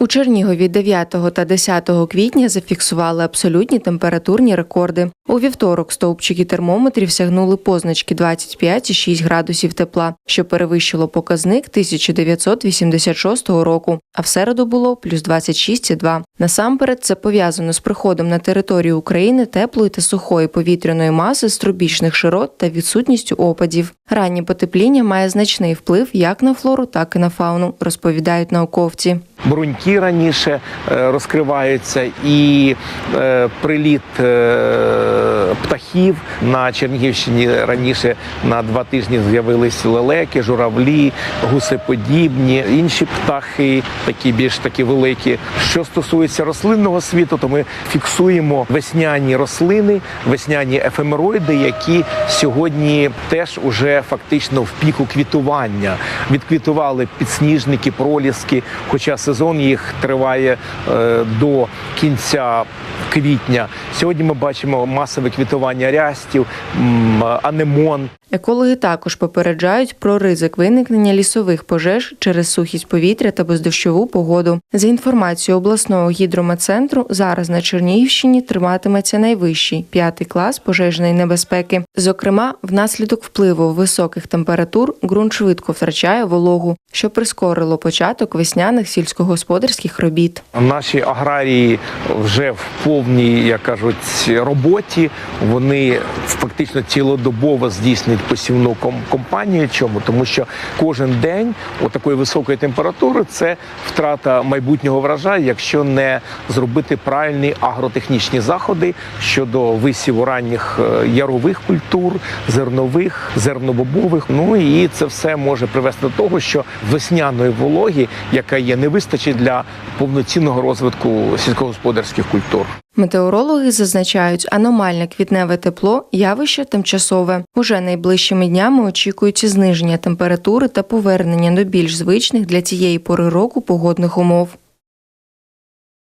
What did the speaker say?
У Чернігові 9 та 10 квітня зафіксували абсолютні температурні рекорди. У вівторок стовпчики термометрів сягнули позначки 25,6 градусів тепла, що перевищило показник 1986 року, а в середу було плюс 26,2. Насамперед це пов'язано з приходом на територію України теплої та сухої повітряної маси з тропічних широт та відсутністю опадів. Раннє потепління має значний вплив як на флору, так і на фауну, розповідають науковці. бруньки раніше е, розкриваються, і е, приліт е, птахів на Чернігівщині раніше на два тижні з'явились лелеки, журавлі, гусеподібні, інші птахи, такі більш такі великі. Що стосується рослинного світу, то ми фіксуємо весняні рослини, весняні ефемероїди, які сьогодні теж уже фактично в піку квітування. Відквітували підсніжники, проліски, хоча сезон їх триває е, до кінця квітня. Сьогодні ми бачимо масове квітування рястів, анемон. Екологи також попереджають про ризик виникнення лісових пожеж через сухість повітря та бездощову погоду. За інформацією обласного гідрометцентру, зараз на Чернігівщині триматиметься найвищий п'ятий клас пожежної небезпеки. Зокрема, внаслідок впливу високих температур ґрунт швидко втрачає вологу, що прискорило початок весняних сільськогосподарських робіт. Наші аграрії вже в повній, як кажуть, роботі. Вони фактично цілодобово здійснюють посівну ком- кампанію. Чому? Тому що кожен день у такої високої температури це втрата майбутнього врожаю, якщо не зробити правильні агротехнічні заходи щодо висіву ранніх е, ярових культур, зернових, зернобобових. Ну і це все може привести до того, що весняної вологі, яка є, не вистачить для повноцінного розвитку сільськогосподарських культур. Метеорологи зазначають, аномальне квітневе тепло явище тимчасове. Уже найближчими днями очікується зниження температури та повернення до більш звичних для цієї пори року погодних умов.